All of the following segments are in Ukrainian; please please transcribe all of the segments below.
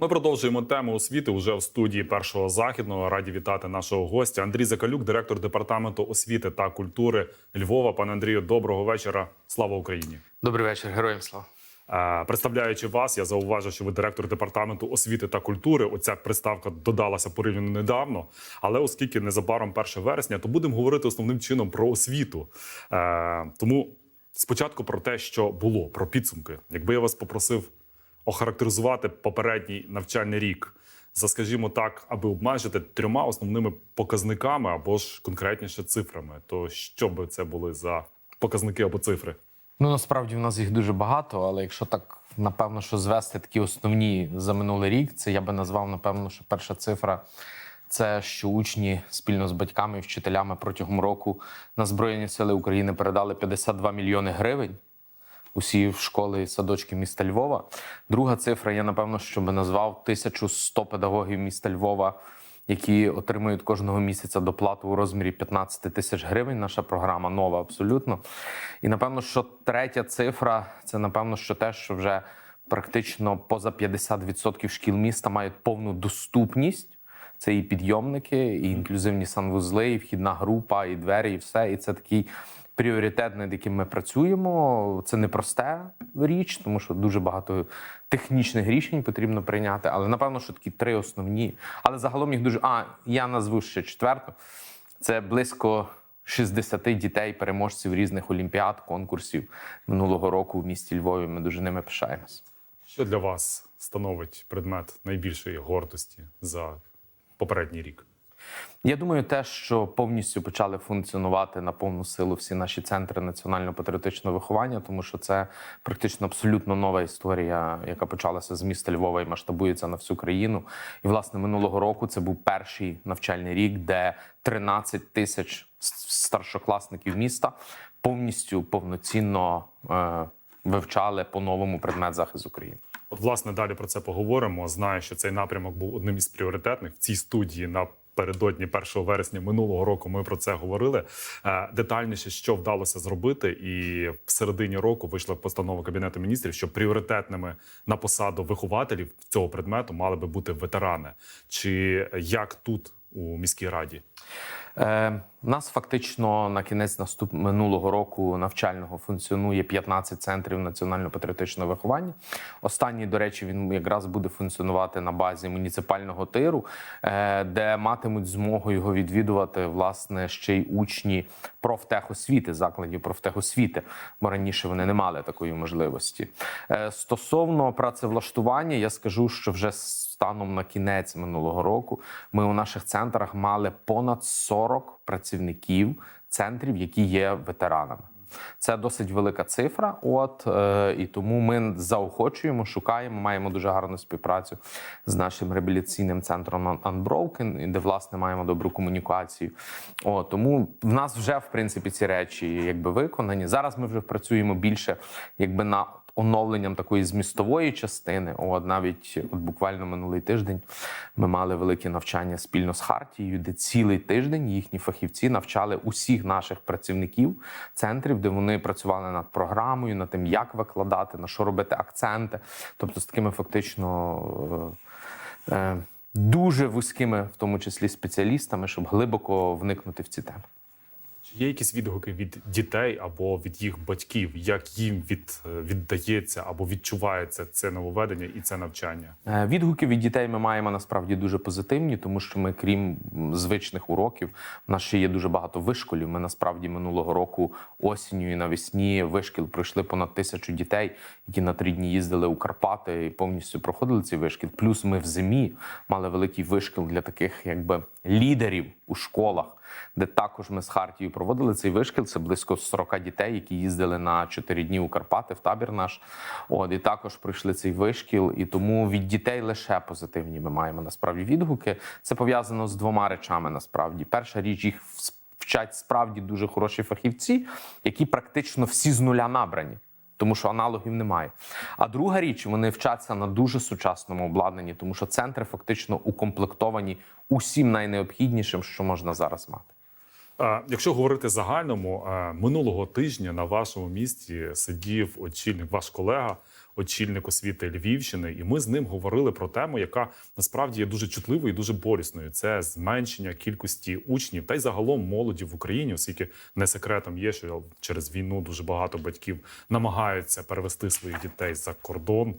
Ми продовжуємо тему освіти уже в студії першого західного. Раді вітати нашого гостя Андрій Закалюк, директор департаменту освіти та культури Львова. Пане Андрію, доброго вечора. Слава Україні! Добрий вечір, героям слава. Е, Представляючи вас, я зауважив, що ви директор департаменту освіти та культури. Оця приставка додалася порівняно недавно. Але оскільки незабаром 1 вересня, то будемо говорити основним чином про освіту. Е, Тому спочатку про те, що було, про підсумки. Якби я вас попросив охарактеризувати попередній навчальний рік, за, скажімо так, аби обмежити трьома основними показниками або ж конкретніше цифрами, то що би це були за показники або цифри? Ну насправді в нас їх дуже багато, але якщо так напевно, що звести такі основні за минулий рік, це я би назвав напевно, що перша цифра. Це що учні спільно з батьками і вчителями протягом року на Збройні Сили України передали 52 мільйони гривень. Усі школи і садочки міста Львова. Друга цифра, я напевно, що би назвав 1100 педагогів міста Львова, які отримують кожного місяця доплату у розмірі 15 тисяч гривень. Наша програма нова абсолютно. І напевно, що третя цифра це напевно, що те, що вже практично поза 50% шкіл міста мають повну доступність. Це і підйомники, і інклюзивні санвузли, і вхідна група, і двері, і все. І це такий пріоритет, над яким ми працюємо. Це не проста річ, тому що дуже багато технічних рішень потрібно прийняти. Але напевно, що такі три основні. Але загалом їх дуже. А я назву ще четверту. Це близько 60 дітей, переможців різних олімпіад, конкурсів минулого року в місті Львові. Ми дуже ними пишаємось. Що для вас становить предмет найбільшої гордості за попередній рік? Я думаю, те, що повністю почали функціонувати на повну силу всі наші центри національно-патріотичного виховання, тому що це практично абсолютно нова історія, яка почалася з міста Львова і масштабується на всю країну. І власне минулого року це був перший навчальний рік, де 13 тисяч старшокласників міста повністю повноцінно е, вивчали по-новому предмет захист України. От, власне, далі про це поговоримо. Знаю, що цей напрямок був одним із пріоритетних в цій студії напередодні 1 вересня минулого року. Ми про це говорили Е, детальніше, що вдалося зробити, і в середині року вийшла постанова кабінету міністрів, що пріоритетними на посаду вихователів цього предмету мали би бути ветерани. Чи як тут у міській раді? Е, у нас фактично на кінець наступ минулого року навчального функціонує 15 центрів національно-патріотичного виховання. Останній, до речі, він якраз буде функціонувати на базі муніципального тиру, е, де матимуть змогу його відвідувати власне ще й учні профтехосвіти, закладів профтехосвіти, бо раніше вони не мали такої можливості. Е, Стосовно працевлаштування, я скажу, що вже станом на кінець минулого року ми у наших центрах мали понад 40 працівників центрів, які є ветеранами. Це досить велика цифра. От е, і тому ми заохочуємо, шукаємо, маємо дуже гарну співпрацю з нашим реабілітаційним центром Unbroken, де власне маємо добру комунікацію. От, тому в нас вже в принципі ці речі якби виконані. Зараз ми вже працюємо більше, якби на оновленням такої змістової частини. От навіть от буквально минулий тиждень ми мали велике навчання спільно з Хартією, де цілий тиждень їхні фахівці навчали усіх наших працівників центрів, де вони працювали над програмою, над тим, як викладати, на що робити акценти, тобто з такими фактично. е, е, Дуже вузькими, в тому числі спеціалістами, щоб глибоко вникнути в ці теми. Чи є якісь відгуки від дітей або від їх батьків, як їм від, віддається або відчувається це нововведення і це навчання? Е, Відгуки від дітей ми маємо насправді дуже позитивні, тому що ми, крім звичних уроків, у нас ще є дуже багато вишколів. Ми насправді минулого року осінню і навесні вишкіл пройшли понад тисячу дітей, які на три дні їздили у Карпати і повністю проходили цей вишкіл. Плюс ми в зимі мали великий вишкіл для таких, якби лідерів у школах. Де також ми з Хартією проводили цей вишкіл. Це близько 40 дітей, які їздили на 4 дні у Карпати в табір наш. От і також пройшли цей вишкіл. І тому від дітей лише позитивні ми маємо насправді відгуки. Це пов'язано з двома речами. Насправді, перша річ їх вчать справді дуже хороші фахівці, які практично всі з нуля набрані. Тому що аналогів немає. А друга річ, вони вчаться на дуже сучасному обладнанні, тому що центри фактично укомплектовані усім найнеобхіднішим, що можна зараз мати. Якщо говорити загальному, минулого тижня на вашому місці сидів очільник, ваш колега очільник освіти Львівщини, і ми з ним говорили про тему, яка насправді є дуже чутливою і дуже болісною. Це зменшення кількості учнів та й загалом молоді в Україні, оскільки не секретом є, що через війну дуже багато батьків намагаються перевести своїх дітей за кордон.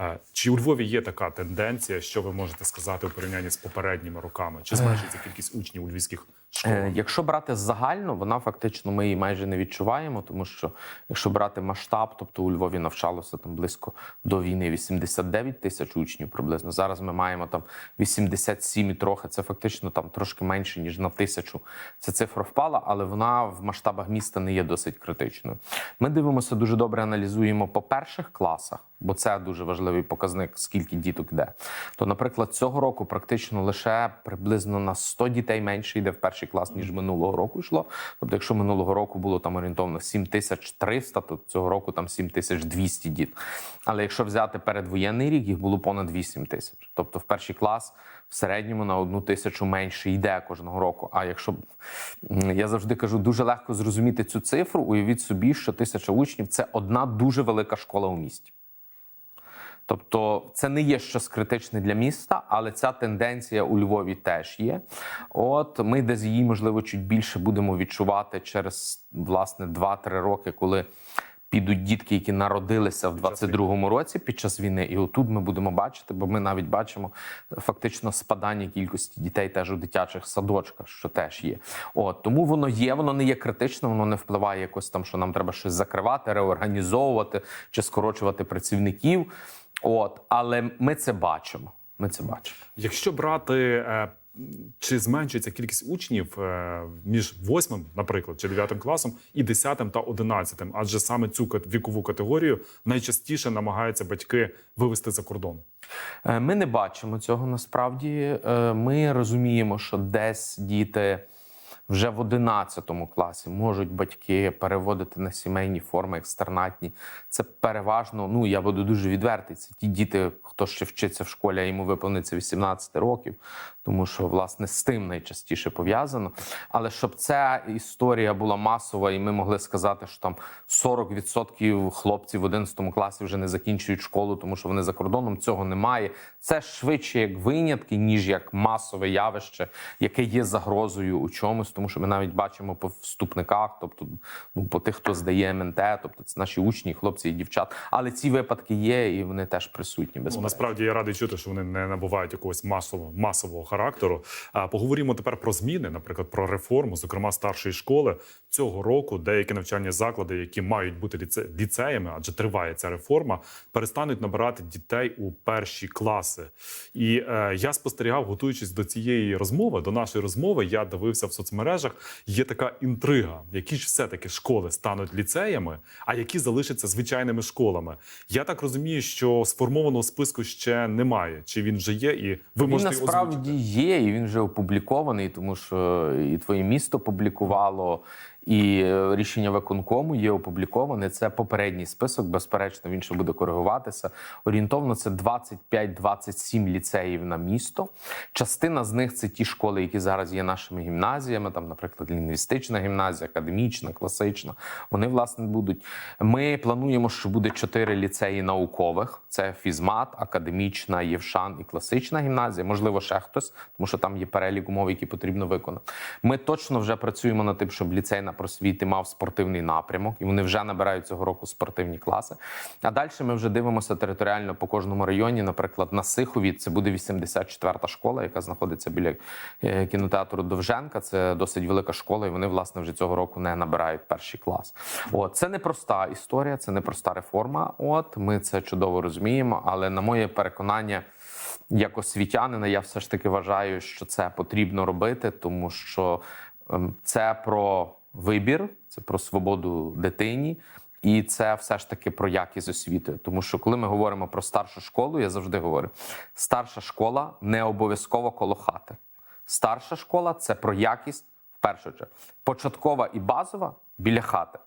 Е, Чи у Львові є така тенденція? Що ви можете сказати у порівнянні з попередніми роками? Чи зменшується кількість учнів у львівських школах? Е, Якщо брати загально, вона фактично ми її майже не відчуваємо, тому що якщо брати масштаб, тобто у Львові навчалося там близько до війни 89 тисяч учнів приблизно. Зараз ми маємо там 87 і трохи. Це фактично там трошки менше ніж на тисячу. Ця цифра впала, але вона в масштабах міста не є досить критичною. Ми дивимося дуже добре, аналізуємо по перших класах, бо це дуже важливий показник, скільки діток йде. То, наприклад, цього року практично лише приблизно на 100 дітей менше йде в перший клас, ніж минулого року йшло. Тобто, якщо минулого року було там орієнтовно 7300, то цього року там 7200 діт. Але якщо взяти передвоєнний рік, їх було понад 8 тисяч. Тобто, в перший клас в середньому на одну тисячу менше йде кожного року. А якщо я завжди кажу, дуже легко зрозуміти цю цифру, уявіть собі, що тисяча учнів це одна дуже велика школа у місті. Тобто це не є щось критичне для міста, але ця тенденція у Львові теж є. От ми десь її, можливо, чуть більше будемо відчувати через власне 2-3 роки, коли підуть дітки, які народилися в 22-му році під час війни. І отут ми будемо бачити, бо ми навіть бачимо фактично спадання кількості дітей теж у дитячих садочках, що теж є. От тому воно є, воно не є критично, воно не впливає якось там, що нам треба щось закривати, реорганізовувати чи скорочувати працівників. От, але ми це бачимо. Ми це бачимо. Якщо брати, е, чи зменшується кількість учнів е, між 8, наприклад, чи 9 класом і 10 та 11, адже саме цю вікову категорію найчастіше намагаються батьки вивести за кордон. Е, Ми не бачимо цього насправді. Ми розуміємо, що десь діти вже в 11 класі можуть батьки переводити на сімейні форми екстернатні. Це переважно, ну я буду дуже відвертий. Це ті діти, хто ще вчиться в школі, а йому виповниться 18 років, тому що власне з тим найчастіше пов'язано. Але щоб ця історія була масова, і ми могли сказати, що там 40% хлопців в 11 класі вже не закінчують школу, тому що вони за кордоном цього немає. Це швидше як винятки, ніж як масове явище, яке є загрозою у чомусь, тому що ми навіть бачимо по вступниках, тобто ну по тих, хто здає МНТ, тобто це наші учні, хлопці і дівчат. Але ці випадки є, і вони теж присутні. Ну, насправді я радий чути, що вони не набувають якогось масового масового характеру. А поговоримо тепер про зміни, наприклад, про реформу, зокрема старшої школи цього року. Деякі навчальні заклади, які мають бути ліце... ліцеями, адже триває ця реформа, перестануть набирати дітей у перші класи. І е, я спостерігав, готуючись до цієї розмови, до нашої розмови, я дивився в соцмережах. Є така інтрига, які ж все таки школи стануть ліцеями, а які залишаться звичайними школами. Я так розумію, що сформованого списку ще немає. Чи він вже є, і ви Він можете насправді озвучити? є, і він вже опублікований, тому що і твоє місто публікувало, і е, рішення виконкому є опубліковане. Це попередній список. Безперечно, він ще буде коригуватися. Орієнтовно це 25-27 ліцеїв на місто. Частина з них це ті школи, які зараз є нашими гімназіями. Там, наприклад, лінгвістична гімназія, академічна, класична. Вони власне будуть. Ми плануємо, що буде чотири ліцеї наукових: це фізмат, академічна, Євшан і класична гімназія. Можливо, ще хтось, тому що там є перелік умов, які потрібно виконати. Ми точно вже працюємо над тим, щоб ліцей на просвіти мав спортивний напрямок, і вони вже набирають цього року спортивні класи. А далі ми вже дивимося територіально по кожному районі. Наприклад, на Сихові це буде 84-та школа, яка знаходиться біля е, кінотеатру Довженка. Це досить велика школа, і вони власне вже цього року не набирають перший клас. От це непроста історія, це непроста реформа. От ми це чудово розуміємо, але на моє переконання. Як освітянина, я все ж таки вважаю, що це потрібно робити, тому що ем, це про вибір, це про свободу дитині, і це все ж таки про якість освіти. Тому що коли ми говоримо про старшу школу, я завжди говорю: старша школа не обов'язково коло хати. Старша школа це про якість в першу чергу. Початкова і базова біля хати.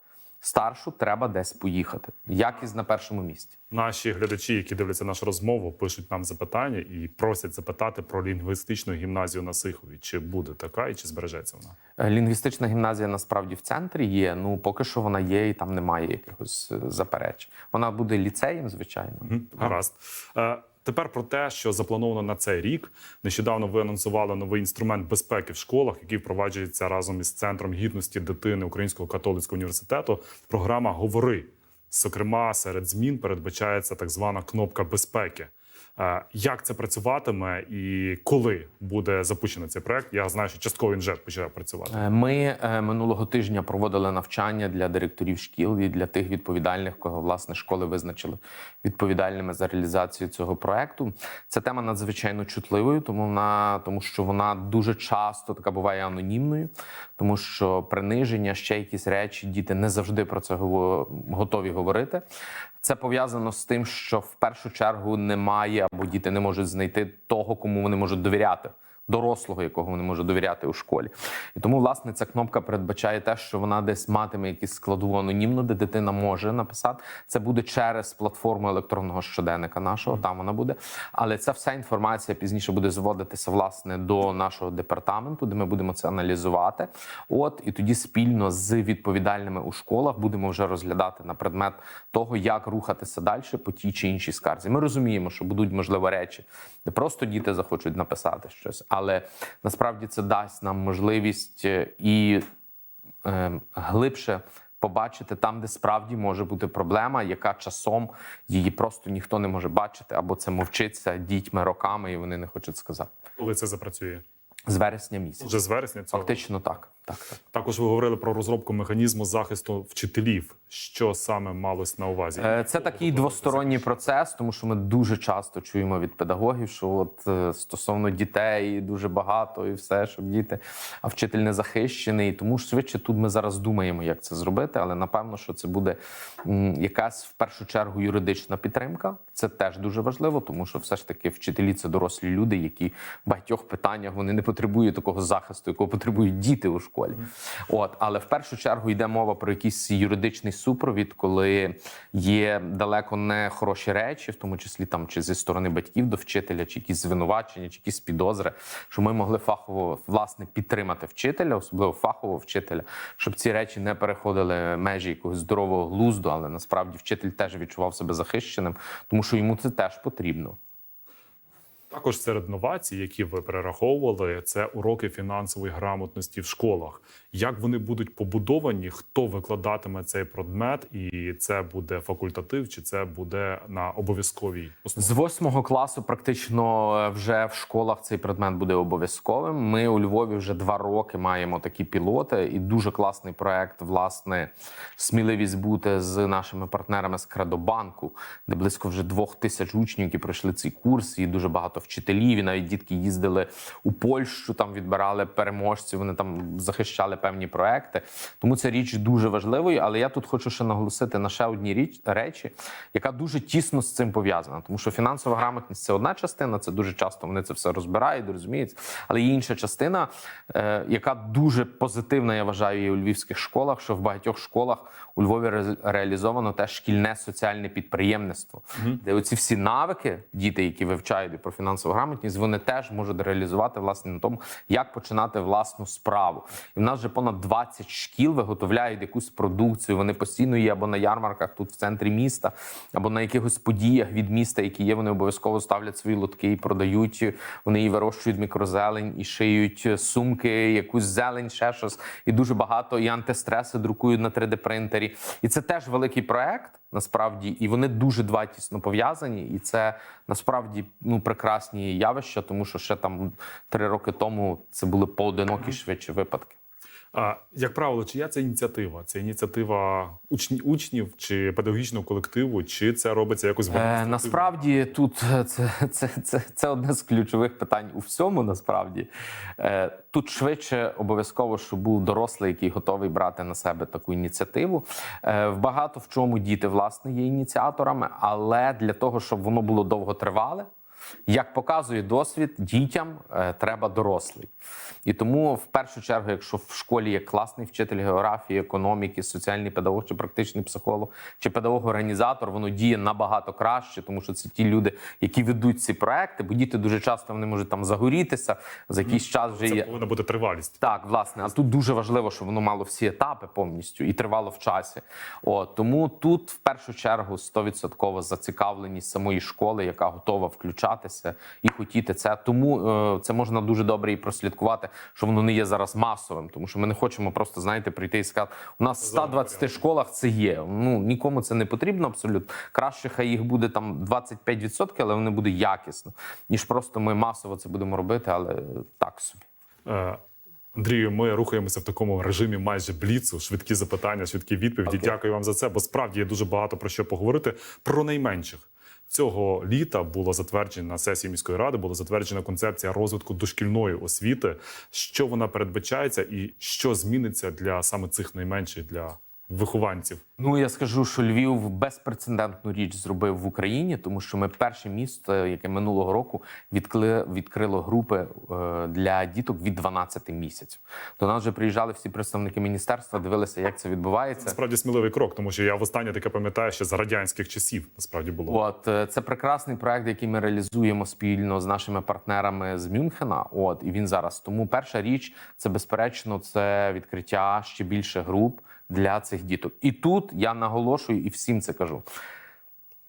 Старшу треба десь поїхати. Якість на першому місці. Наші глядачі, які дивляться нашу розмову, пишуть нам запитання і просять запитати про лінгвістичну гімназію на Сихові. Чи буде така і чи збережеться вона? Е, Лінгвістична гімназія насправді в центрі є. Ну поки що вона є, і там немає якихось е, заперечень. Вона буде ліцеєм, звичайно. Гаразд. Е, Тепер про те, що заплановано на цей рік. Нещодавно ви анонсували новий інструмент безпеки в школах, який впроваджується разом із центром гідності дитини Українського католицького університету. Програма Говори. Зокрема, серед змін передбачається так звана кнопка безпеки. Е, Як це працюватиме і коли буде запущений цей проект? Я знаю, що частково він вже почав працювати. Е, Ми е, минулого тижня проводили навчання для директорів шкіл і для тих відповідальних, кого власне школи визначили відповідальними за реалізацію цього проекту. Ця тема надзвичайно чутливою, тому вона тому, що вона дуже часто така буває анонімною, тому що приниження, ще якісь речі, діти не завжди про це готові говорити. Це пов'язано з тим, що в першу чергу немає або діти не можуть знайти того, кому вони можуть довіряти. Дорослого, якого вони можуть довіряти у школі, і тому власне ця кнопка передбачає те, що вона десь матиме якусь складову анонімну, де дитина може написати. Це буде через платформу електронного щоденника нашого. Там вона буде. Але ця вся інформація пізніше буде зводитися власне до нашого департаменту, де ми будемо це аналізувати. От і тоді спільно з відповідальними у школах будемо вже розглядати на предмет того, як рухатися далі по тій чи іншій скарзі. Ми розуміємо, що будуть можливо речі, де просто діти захочуть написати щось, але насправді це дасть нам можливість е, і е, глибше. Побачити там, де справді може бути проблема, яка часом її просто ніхто не може бачити, або це мовчиться дітьми роками, і вони не хочуть сказати. Коли це запрацює? З вересня місяця. Вже з вересня цього Фактично так. Так, так. також ви говорили про розробку механізму захисту вчителів. Що саме малось на увазі? Е, Це такий двосторонній процес, тому що ми дуже часто чуємо від педагогів, що от е, стосовно дітей дуже багато і все, щоб діти, а вчитель не захищений. Тому ж швидше тут ми зараз думаємо, як це зробити, але напевно, що це буде якась в першу чергу юридична підтримка. Це теж дуже важливо, тому що все ж таки вчителі це дорослі люди, які в багатьох питаннях вони не потребують такого захисту, якого потребують діти у школі. От, але в першу чергу йде мова про якийсь юридичний супровід, коли є далеко не хороші речі, в тому числі там чи зі сторони батьків до вчителя, чи якісь звинувачення, чи якісь підозри, що ми могли фахово власне підтримати вчителя, особливо фахового вчителя, щоб ці речі не переходили межі якогось здорового глузду, але насправді вчитель теж відчував себе захищеним, тому що йому це теж потрібно. Також серед новацій, які ви перераховували, це уроки фінансової грамотності в школах. Як вони будуть побудовані? Хто викладатиме цей предмет, і це буде факультатив, чи це буде на обов'язковій основі? З восьмого класу практично е, вже в школах цей предмет буде обов'язковим. Ми у Львові вже два роки маємо такі пілоти, і дуже класний проект. Власне, сміливість бути з нашими партнерами з Кредобанку, де близько вже двох тисяч учнів, які пройшли цей курс, і дуже багато вчителів. І навіть дітки їздили у Польщу, там відбирали переможців. Вони там захищали певні проекти. Тому ця річ дуже важливою. Але я тут хочу ще наголосити на ще одній річ речі, яка дуже тісно з цим пов'язана. Тому що фінансова грамотність це одна частина, це дуже часто вони це все розбирають, розуміють. Але є інша частина, е, яка дуже позитивна, я вважаю, є у львівських школах, що в багатьох школах у Львові реалізовано теж шкільне соціальне підприємництво, де оці всі навики, діти, які вивчають про фінансову грамотність, вони теж можуть реалізувати власне на тому, як починати власну справу. І в нас вже понад 20 шкіл виготовляють якусь продукцію. Вони постійно є або на ярмарках тут в центрі міста, або на якихось подіях від міста, які є. Вони обов'язково ставлять свої лотки і продають. Вони і вирощують мікрозелень, і шиють сумки, якусь зелень, ще щось. І дуже багато і антистреси друкують на 3D принтері. І це теж великий проект. Насправді, і вони дуже два тісно пов'язані, і це насправді ну прекрасні явища, тому що ще там три роки тому це були поодинокі швидше випадки. А як правило, чия це ініціатива? Це ініціатива учні, учнів чи педагогічного колективу, чи це робиться якось Е, насправді тут це, це, це, це одне з ключових питань у всьому. Насправді е, тут швидше обов'язково, щоб був дорослий, який готовий брати на себе таку ініціативу. Е, в багато в чому діти власне є ініціаторами, але для того, щоб воно було довготривале. Як показує досвід, дітям е, треба дорослий. І тому, в першу чергу, якщо в школі є класний вчитель географії, економіки, соціальний педагог чи практичний психолог, чи педагог-організатор, воно діє набагато краще, тому що це ті люди, які ведуть ці проекти, бо діти дуже часто вони можуть там загорітися за якийсь час вже Це є. повинна бути тривалість. Так, власне, а тут дуже важливо, щоб воно мало всі етапи повністю і тривало в часі. От тому тут в першу чергу 100% зацікавленість самої школи, яка готова включатися і хотіти це. Тому е, це можна дуже добре і прослідкувати, що воно не є зараз масовим, тому що ми не хочемо просто знаєте прийти і сказати, у нас в 120 школах це є. Ну нікому це не потрібно абсолютно. Краще хай їх буде там 25%, але вони буде якісно, ніж просто ми масово це будемо робити, але так собі. Е, Андрію, ми рухаємося в такому режимі майже бліцу, швидкі запитання, швидкі відповіді. Окей. Дякую вам за це, бо справді є дуже багато про що поговорити. Про найменших цього літа була затверджена на сесії міської ради, була затверджена концепція розвитку дошкільної освіти. Що вона передбачається, і що зміниться для саме цих найменших для вихованців? Ну я скажу, що Львів безпрецедентну річ зробив в Україні, тому що ми перше місто, яке минулого року відкли, відкрило групи е, для діток від 12 місяців. До нас вже приїжджали всі представники міністерства, дивилися, як це відбувається. Насправді сміливий крок, тому що я востаннє таке пам'ятаю ще з радянських часів. Насправді було. От е, це прекрасний проект, який ми реалізуємо спільно з нашими партнерами з Мюнхена. От і він зараз. Тому перша річ це безперечно це відкриття ще більше груп для цих діток. І тут я наголошую і всім це кажу.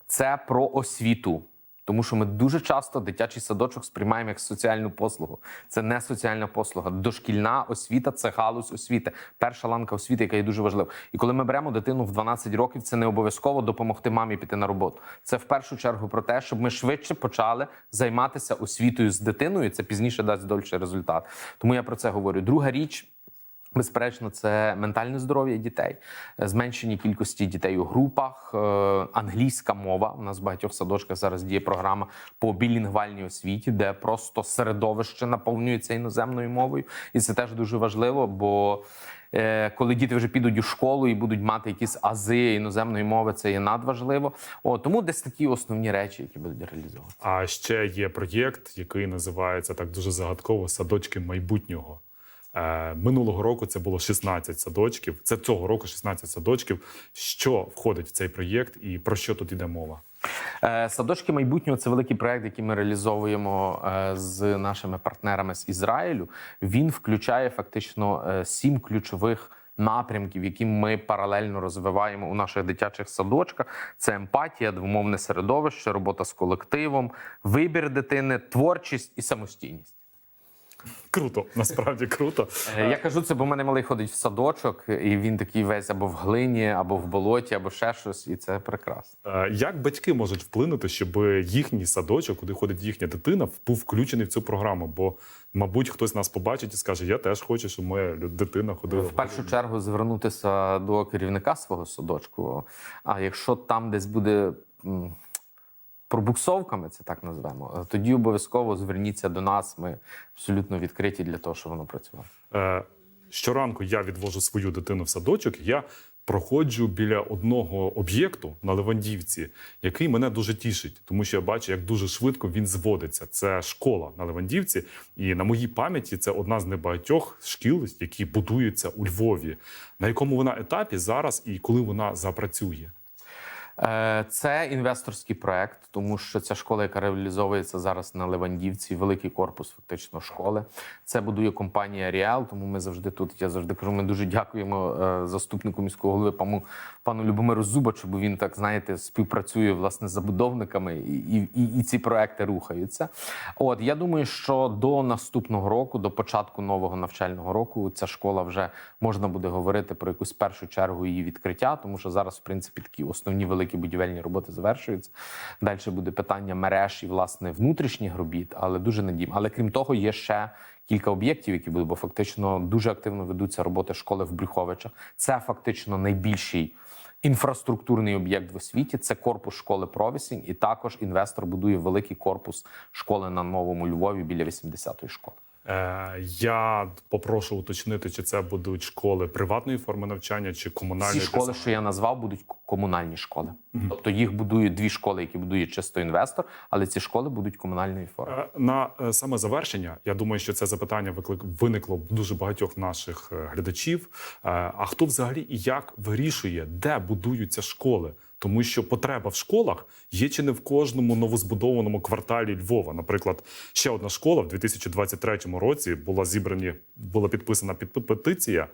Це про освіту. Тому що ми дуже часто дитячий садочок сприймаємо як соціальну послугу. Це не соціальна послуга. Дошкільна освіта це галузь освіти. Перша ланка освіти, яка є дуже важлива. І коли ми беремо дитину в 12 років, це не обов'язково допомогти мамі піти на роботу. Це в першу чергу про те, щоб ми швидше почали займатися освітою з дитиною. Це пізніше дасть дольший результат. Тому я про це говорю. Друга річ. Безперечно, це ментальне здоров'я дітей, е, зменшення кількості дітей у групах, е, англійська мова. У нас в багатьох садочках зараз діє програма по білінгвальній освіті, де просто середовище наповнюється іноземною мовою, і це теж дуже важливо. Бо е, коли діти вже підуть у школу і будуть мати якісь ази іноземної мови, це є надважливо. О, тому десь такі основні речі, які будуть реалізовані. А ще є проєкт, який називається так дуже загадково Садочки майбутнього. Е, Минулого року це було 16 садочків. Це цього року 16 садочків. Що входить в цей проєкт і про що тут йде мова? Е, Садочки майбутнього це великий проект, який ми реалізовуємо е, з нашими партнерами з Ізраїлю. Він включає фактично сім ключових. Напрямків, які ми паралельно розвиваємо у наших дитячих садочках, це емпатія, двомовне середовище, робота з колективом, вибір дитини, творчість і самостійність. Круто, насправді круто. Е, Я кажу це, бо в мене малий ходить в садочок, і він такий весь або в глині, або в болоті, або ще щось, і це прекрасно. Е, Як батьки можуть вплинути, щоб їхній садочок, куди ходить їхня дитина, був включений в цю програму? Бо, мабуть, хтось нас побачить і скаже: Я теж хочу, щоб моя дитина ходила. В першу чергу звернутися до керівника свого садочку. А якщо там десь буде пробуксовками, це так назвемо, тоді обов'язково зверніться до нас. Ми абсолютно відкриті для того, щоб воно працювало. Е, Щоранку я відвожу свою дитину в садочок. Я проходжу біля одного об'єкту на Левандівці, який мене дуже тішить, тому що я бачу, як дуже швидко він зводиться. Це школа на Левандівці, і на моїй пам'яті це одна з небагатьох шкіл, які будуються у Львові. На якому вона етапі зараз і коли вона запрацює? Е, Це інвесторський проект, тому що ця школа, яка реалізовується зараз на Левандівці, великий корпус фактично школи. Це будує компанія Ріал. Тому ми завжди тут. Я завжди кажу. Ми дуже дякуємо е, заступнику міського голови пану пану Любомиру Зубачу, бо він так знаєте співпрацює власне з забудовниками, і, і, і, і ці проекти рухаються. От я думаю, що до наступного року, до початку нового навчального року, ця школа вже можна буде говорити про якусь першу чергу її відкриття, тому що зараз, в принципі, такі основні великі будівельні роботи завершуються. Далі буде питання мереж і власне внутрішніх робіт, але дуже надіємо. Але крім того, є ще. Кілька об'єктів, які будуть, бо фактично дуже активно ведуться роботи школи в Брюховичах. Це фактично найбільший інфраструктурний об'єкт в освіті. Це корпус школи Провісінь, і також інвестор будує великий корпус школи на новому Львові біля 80-ї школи. Е, Я попрошу уточнити, чи це будуть школи приватної форми навчання чи комунальної. Всі школи, що я назвав, будуть комунальні школи. Тобто їх будують дві школи, які будує чисто інвестор, але ці школи будуть комунальної форми. Е, На е, саме завершення, я думаю, що це запитання виклик виникло в дуже багатьох наших глядачів. А хто взагалі і як вирішує, де будуються школи? Тому що потреба в школах є чи не в кожному новозбудованому кварталі Львова. Наприклад, ще одна школа в 2023 році була зібрані, була підписана під петиція.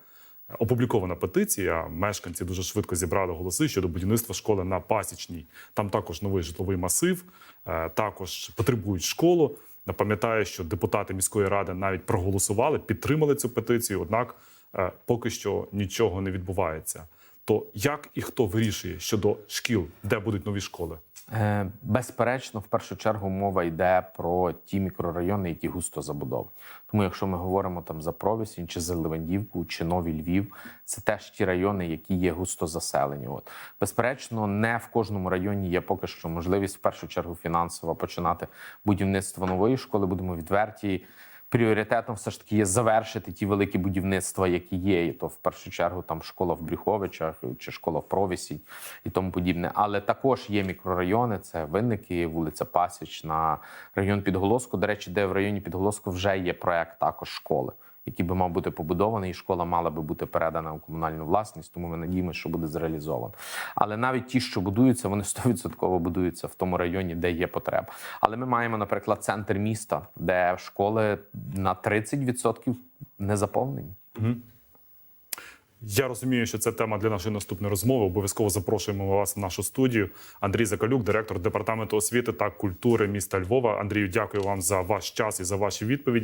Опублікована петиція. Мешканці дуже швидко зібрали голоси щодо будівництва школи на Пасічній. Там також новий житловий масив, е, також потребують школу. Напам'ятаю, що депутати міської ради навіть проголосували, підтримали цю петицію. Однак е, поки що нічого не відбувається. То як і хто вирішує щодо шкіл, де будуть нові школи? Е, Безперечно, в першу чергу мова йде про ті мікрорайони, які густо забудовані. Тому, якщо ми говоримо там за Провісінь, чи за Левандівку, чи Новий Львів, це теж ті райони, які є густо заселені. От безперечно, не в кожному районі є поки що можливість в першу чергу фінансово починати будівництво нової школи. Будемо відверті. Пріоритетом все ж таки є завершити ті великі будівництва, які є. І то в першу чергу там школа в Брюховичах чи школа в Провісі і тому подібне. Але також є мікрорайони: це Винники, вулиця Пасічна, район Підголоску. До речі, де в районі Підголоску вже є проект також школи. Який би мав бути побудований, і школа мала би бути передана у комунальну власність, тому ми надіємося, що буде зреалізовано. Але навіть ті, що будуються, вони 100% будуються в тому районі, де є потреба. Але ми маємо, наприклад, центр міста, де школи на 30% не заповнені. Я розумію, що це тема для нашої наступної розмови. Обов'язково запрошуємо вас в нашу студію. Андрій Закалюк, директор департаменту освіти та культури міста Львова. Андрію, дякую вам за ваш час і за ваші відповіді.